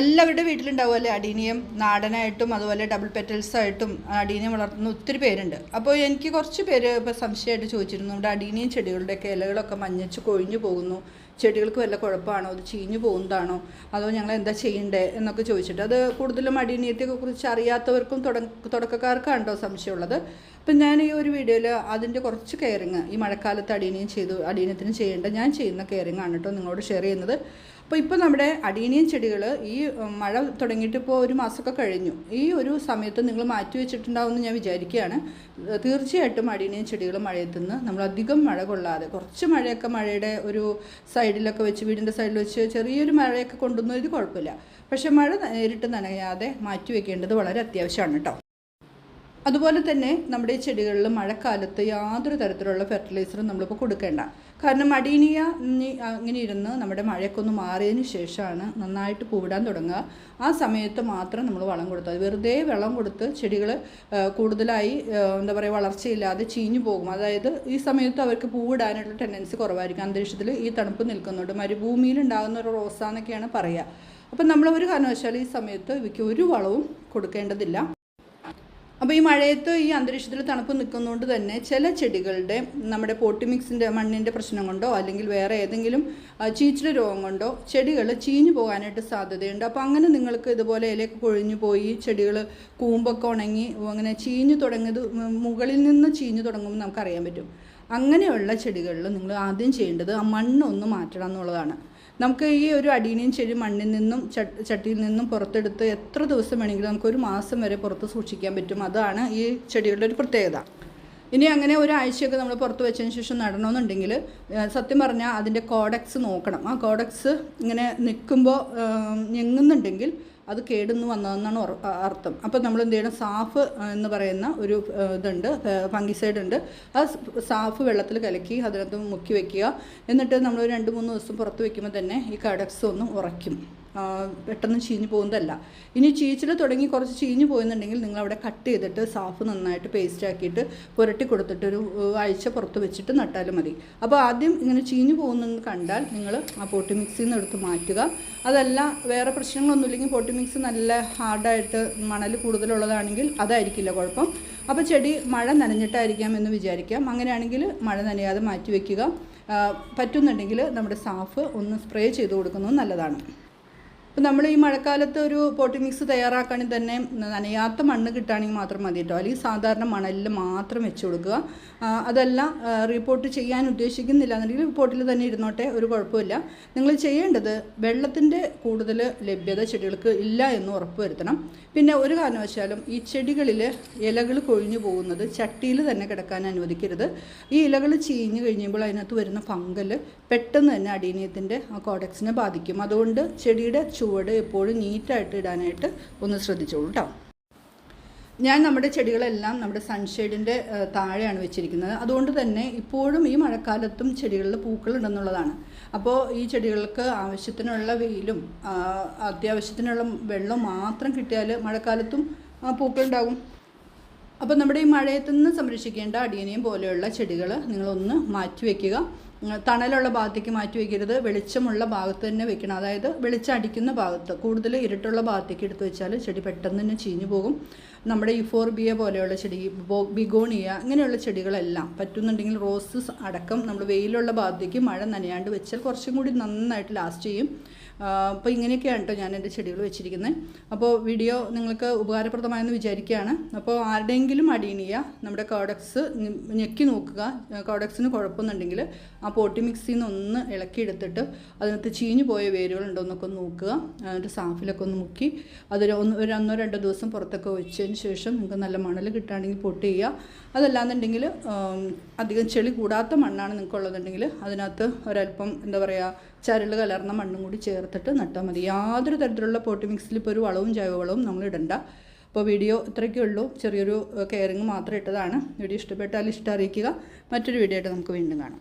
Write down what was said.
എല്ലാവരുടെ വീട്ടിലുണ്ടാവും വീട്ടിലുണ്ടാവുമല്ലേ അടീനിയം നാടനായിട്ടും അതുപോലെ double petals ആയിട്ടും അടീനിയം വളർത്തുന്ന ഒത്തിരി പേരുണ്ട്. അപ്പോൾ എനിക്ക് കുറച്ച് പേര് ഇപ്പോൾ സംശയമായിട്ട് ചോദിച്ചിരുന്നു. നമ്മുടെ അടീനിയം ചെടികളുടെയൊക്കെ ഇലകളൊക്കെ മഞ്ഞച്ച് കൊഴിഞ്ഞു പോകുന്നു. ചെടികൾക്ക് വല്ല കുഴപ്പമാണോ? അത് ചീഞ്ഞു പോകുന്നതാണോ? അതോ ഞങ്ങൾ എന്താ ചെയ്യണ്ടേ എന്നൊക്കെ ചോദിച്ചിട്ട് അത് കൂടുതലും അടീനിയത്തെ കുറിച്ച് അറിയാത്തവർക്കും തുടക്ക തുടക്കക്കാർക്കാണോ സംശയമുള്ളത്. അപ്പം ഞാൻ ഈ ഒരു വീഡിയോയിൽ അതിന്റെ കുറച്ച് കെയറിങ് ഈ മഴക്കാലത്ത് അടീനിയം ചെയ്തു അടീനിയത്തിന് ചെയ്യേണ്ട ഞാൻ ചെയ്യുന്ന കെയറിങ് ആണ് കേട്ടോ നിങ്ങളോട് ഷെയർ ചെയ്യുന്നത്. അപ്പോൾ ഇപ്പോൾ നമ്മുടെ അടീനിയൻ ചെടികൾ ഈ മഴ തുടങ്ങിയിട്ട് ഇപ്പോൾ ഒരു മാസമൊക്കെ കഴിഞ്ഞു. ഈ ഒരു സമയത്ത് നിങ്ങൾ മാറ്റി വെച്ചിട്ടുണ്ടാവുമെന്ന് ഞാൻ വിചാരിക്കുകയാണ്. തീർച്ചയായിട്ടും അടീനിയൻ ചെടികൾ മഴയത്ത് നിന്ന് നമ്മൾ അധികം മഴ കൊള്ളാതെ കുറച്ച് മഴയൊക്കെ മഴയുടെ ഒരു സൈഡിലൊക്കെ വെച്ച് വീടിന്റെ സൈഡിൽ വെച്ച് ചെറിയൊരു മഴയൊക്കെ കൊണ്ടുവന്നു ഇത് കുഴപ്പമില്ല. പക്ഷേ മഴ നേരിട്ട് നനയാതെ മാറ്റി വെക്കേണ്ടത് വളരെ അത്യാവശ്യമാണ് കേട്ടോ. അതുപോലെ തന്നെ നമ്മുടെ ചെടികളിൽ മഴക്കാലത്ത് യാതൊരു തരത്തിലുള്ള ഫെർട്ടിലൈസറും നമ്മളിപ്പോൾ കൊടുക്കേണ്ട. കാരണം മടീനിയ അങ്ങനെ ഇരുന്ന് നമ്മുടെ മഴയൊക്കെ മാറിയതിന് ശേഷമാണ് നന്നായിട്ട് പൂവിടാൻ തുടങ്ങുക. ആ സമയത്ത് മാത്രം നമ്മൾ വളം കൊടുത്താൽ വെറുതെ വെള്ളം കൊടുത്ത് ചെടികൾ കൂടുതലായി എന്താ പറയുക വളർച്ചയില്ലാതെ ചീഞ്ഞു പോകും. അതായത് ഈ സമയത്ത് അവർക്ക് പൂവിടാനുള്ള ടെൻഡൻസി കുറവായിരിക്കും. അന്തരീക്ഷത്തിൽ ഈ തണുപ്പ് നിൽക്കുന്നുണ്ട് മരുഭൂമിയിൽ ഉണ്ടാകുന്ന ഒരു റോസാന്നൊക്കെയാണ് പറയുക അപ്പം നമ്മൾ ഒരു കാരണവശാലും ഈ സമയത്ത് ഇവയ്ക്ക് ഒരു വളവും കൊടുക്കേണ്ടതില്ല. അപ്പോൾ ഈ മഴയത്ത് ഈ അന്തരീക്ഷത്തിൽ തണുപ്പ് നിൽക്കുന്നതുകൊണ്ട് തന്നെ ചില ചെടികളുടെ നമ്മുടെ പോട്ടി മിക്സിന്റെ മണ്ണിന്റെ പ്രശ്നം കൊണ്ടോ അല്ലെങ്കിൽ വേറെ ഏതെങ്കിലും ചീച്ചില രോഗം കൊണ്ടോ ചെടികൾ ചീഞ്ഞു പോകാനായിട്ട് സാധ്യതയുണ്ട്. അപ്പോൾ അങ്ങനെ നിങ്ങൾക്ക് ഇതുപോലെ ഇലയൊക്കെ കൊഴിഞ്ഞു പോയി ചെടികൾ കൂമ്പൊക്കെ ഉണങ്ങി അങ്ങനെ ചീഞ്ഞു തുടങ്ങിയത് മുകളിൽ നിന്ന് ചീഞ്ഞു തുടങ്ങുമ്പോൾ നമുക്കറിയാൻ പറ്റും. അങ്ങനെയുള്ള ചെടികളിൽ നിങ്ങൾ ആദ്യം ചെയ്യേണ്ടത് ആ മണ്ണൊന്ന് മാറ്റണം എന്നുള്ളതാണ്. നമുക്ക് ഈ ഒരു അടീനിയും ചെടി മണ്ണിൽ നിന്നും ചട്ടിയിൽ നിന്നും പുറത്തെടുത്ത് എത്ര ദിവസം വേണമെങ്കിലും നമുക്ക് ഒരു മാസം വരെ പുറത്ത് സൂക്ഷിക്കാൻ പറ്റും. അതാണ് ഈ ചെടികളുടെ ഒരു പ്രത്യേകത. ഇനി അങ്ങനെ ഒരാഴ്ചയൊക്കെ നമ്മൾ പുറത്ത് വെച്ചതിന് ശേഷം നടണമെന്നുണ്ടെങ്കിൽ സത്യം പറഞ്ഞാൽ അതിന്റെ കോഡക്സ് നോക്കണം. ആ കോഡക്സ് ഇങ്ങനെ നിൽക്കുമ്പോൾ ഞെങ്ങുന്നുണ്ടെങ്കിൽ അത് കേടുന്നു വന്നതെന്നാണ് അർത്ഥം. അപ്പോൾ നമ്മൾ എന്ത് ചെയ്യണം? സാഫ് എന്ന് പറയുന്ന ഒരു ഇതുണ്ട് ഫംഗിസൈഡ് ഉണ്ട്. ആ സാഫ് വെള്ളത്തിൽ കലക്കി അതിനകത്ത് മുക്കി വെക്കുക. എന്നിട്ട് നമ്മൾ രണ്ട് മൂന്ന് ദിവസം പുറത്ത് വയ്ക്കുമ്പോൾ തന്നെ ഈ കടക്സ് ഒന്ന് ഉറയ്ക്കും. പെട്ടെന്ന് ചീഞ്ഞു പോകുന്നതല്ല. ഇനി ചീച്ചിൽ തുടങ്ങി കുറച്ച് ചീഞ്ഞു പോയെന്നുണ്ടെങ്കിൽ നിങ്ങൾ അവിടെ കട്ട് ചെയ്തിട്ട് സാഫ് നന്നായിട്ട് പേസ്റ്റ് ആക്കിയിട്ട് പുരട്ടി കൊടുത്തിട്ട് ഒരു ആഴ്ച പുറത്ത് വെച്ചിട്ട് നട്ടാലും മതി. അപ്പോൾ ആദ്യം ഇങ്ങനെ ചീഞ്ഞു പോകുന്നെന്ന് കണ്ടാൽ നിങ്ങൾ ആ പോട്ടി മിക്സിൽ നിന്ന് എടുത്ത് മാറ്റുക. അതല്ല വേറെ പ്രശ്നങ്ങളൊന്നുമില്ലെങ്കിൽ പോട്ടി മിക്സ് നല്ല ഹാർഡായിട്ട് മണൽ കൂടുതലുള്ളതാണെങ്കിൽ അതായിരിക്കില്ല കുഴപ്പം. അപ്പോൾ ചെടി മഴ നനഞ്ഞിട്ടായിരിക്കാം എന്ന് വിചാരിക്കാം. അങ്ങനെയാണെങ്കിൽ മഴ നനയാതെ മാറ്റി വയ്ക്കുക പറ്റുന്നുണ്ടെങ്കിൽ നമ്മുടെ സാഫ് ഒന്ന് സ്പ്രേ ചെയ്ത് കൊടുക്കുന്നത് നല്ലതാണ്. ഇപ്പം നമ്മൾ ഈ മഴക്കാലത്ത് ഒരു പോട്ടി മിക്സ് തയ്യാറാക്കുകയാണെങ്കിൽ തന്നെ നനയാത്ത മണ്ണ് കിട്ടുകയാണെങ്കിൽ മാത്രം മതി കേട്ടോ. അല്ലെങ്കിൽ സാധാരണ മണലിൽ മാത്രം വെച്ച് കൊടുക്കുക. അതല്ല റിപ്പോർട്ട് ചെയ്യാൻ ഉദ്ദേശിക്കുന്നില്ല എന്നുണ്ടെങ്കിൽ റിപ്പോർട്ടിൽ തന്നെ ഇരുന്നോട്ടെ ഒരു കുഴപ്പമില്ല. നിങ്ങൾ ചെയ്യേണ്ടത് വെള്ളത്തിന്റെ കൂടുതൽ ലഭ്യത ചെടികൾക്ക് ഇല്ല എന്ന് ഉറപ്പ് വരുത്തണം. പിന്നെ ഒരു കാരണവശാലും ഈ ചെടികളിൽ ഇലകൾ കൊഴിഞ്ഞു പോകുന്നത് ചട്ടിയിൽ തന്നെ കിടക്കാൻ അനുവദിക്കരുത്. ഈ ഇലകൾ ചീഞ്ഞ് കഴിയുമ്പോൾ അതിനകത്ത് വരുന്ന ഫംഗൽ പെട്ടെന്ന് തന്നെ അടീനിയത്തിന്റെ ആ കോഡക്സിനെ ബാധിക്കും. അതുകൊണ്ട് ചെടിയുടെ ചുവട് എപ്പോഴും നീറ്റായിട്ട് ഇടാനായിട്ട് ഒന്ന് ശ്രദ്ധിച്ചോളൂ കേട്ടോ ഞാൻ നമ്മുടെ ചെടികളെല്ലാം നമ്മുടെ സൺഷെയ്ഡിന്റെ താഴെയാണ് വെച്ചിരിക്കുന്നത്. അതുകൊണ്ട് തന്നെ ഇപ്പോഴും ഈ മഴക്കാലത്തും ചെടികളിൽ പൂക്കളുണ്ടെന്നുള്ളതാണ് അപ്പോൾ ഈ ചെടികൾക്ക് ആവശ്യത്തിനുള്ള വെയിലും അത്യാവശ്യത്തിനുള്ള വെള്ളം മാത്രം കിട്ടിയാൽ മഴക്കാലത്തും പൂക്കളുണ്ടാകും അപ്പോൾ നമ്മുടെ ഈ മഴയത്തു നിന്ന് സംരക്ഷിക്കേണ്ട അടിയനയും പോലെയുള്ള ചെടികൾ നിങ്ങളൊന്ന് മാറ്റി വയ്ക്കുക തണലുള്ള ഭാഗത്തേക്ക് മാറ്റി വയ്ക്കരുത് വെളിച്ചമുള്ള ഭാഗത്ത് തന്നെ വെക്കണം. അതായത് വെളിച്ചം അടിക്കുന്ന ഭാഗത്ത് കൂടുതൽ ഇരുട്ടുള്ള ഭാഗത്തേക്ക് എടുത്തു വെച്ചാൽ ചെടി പെട്ടെന്ന് തന്നെ ചീഞ്ഞു പോകും. നമ്മുടെ ഇഫോർബിയ ഫോർബിയ പോലെയുള്ള ചെടി ബിഗോണിയ ഇങ്ങനെയുള്ള ചെടികളെല്ലാം പറ്റുന്നുണ്ടെങ്കിൽ റോസസ് അടക്കം നമ്മൾ വെയിലുള്ള ഭാഗത്തേക്ക് മഴ നനയാണ്ട് വെച്ചാൽ കുറച്ചും കൂടി നന്നായിട്ട് ലാസ്റ്റ് ചെയ്യും. അപ്പോൾ ഇങ്ങനെയൊക്കെയാണ് കേട്ടോ ഞാൻ എന്റെ ചെടികൾ വെച്ചിരിക്കുന്നത് അപ്പോൾ വീഡിയോ നിങ്ങൾക്ക് ഉപകാരപ്രദമായെന്ന് വിചാരിക്കുകയാണ് അപ്പോൾ ആരുടെയെങ്കിലും അടീനിയ നമ്മുടെ കോഡക്സ് ഞെക്കി നോക്കുക. കോഡക്സിന് കുഴപ്പമൊന്നുണ്ടെങ്കിൽ ആ പോട്ടി മിക്സിൽ നിന്ന് ഒന്ന് ഇളക്കിയെടുത്തിട്ട് അതിനകത്ത് ചീഞ്ഞു പോയ വേരുകളുണ്ടോ എന്നൊക്കെ ഒന്ന് നോക്കുക എന്നിട്ട് സാഫിലൊക്കെ ഒന്ന് മുക്കി. അതൊരു ഒന്ന് ഒരു ഒന്നോ രണ്ടോ ദിവസം പുറത്തൊക്കെ വെച്ചതിന് ശേഷം നിങ്ങൾക്ക് നല്ല മണൽ കിട്ടുകയാണെങ്കിൽ പൊട്ട് ചെയ്യുക. അതല്ലാന്നുണ്ടെങ്കിൽ അധികം ചെളി കൂടാത്ത മണ്ണാണ് നിങ്ങൾക്ക് ഉള്ളതെന്നുണ്ടെങ്കിൽ അതിനകത്ത് ഒരല്പം എന്താ പറയുക ചരൽ കലർന്ന മണ്ണും കൂടി ചേർത്തിട്ട് നട്ടാൽ മതി. യാതൊരു തരത്തിലുള്ള പോട്ട് മിക്സിൽ ഇപ്പോൾ ഒരു വളവും ജൈവവളവും നമ്മൾ ഇടണ്ട. അപ്പോൾ വീഡിയോ ഇത്രയ്ക്കേ ഉള്ളൂ. ചെറിയൊരു കെയറിങ് മാത്രം ഇട്ടതാണ്. വീഡിയോ ഇഷ്ടപ്പെട്ടാൽ ഇഷ്ടം അറിയിക്കുക. മറ്റൊരു വീഡിയോ ആയിട്ട് നമുക്ക് വീണ്ടും കാണാം.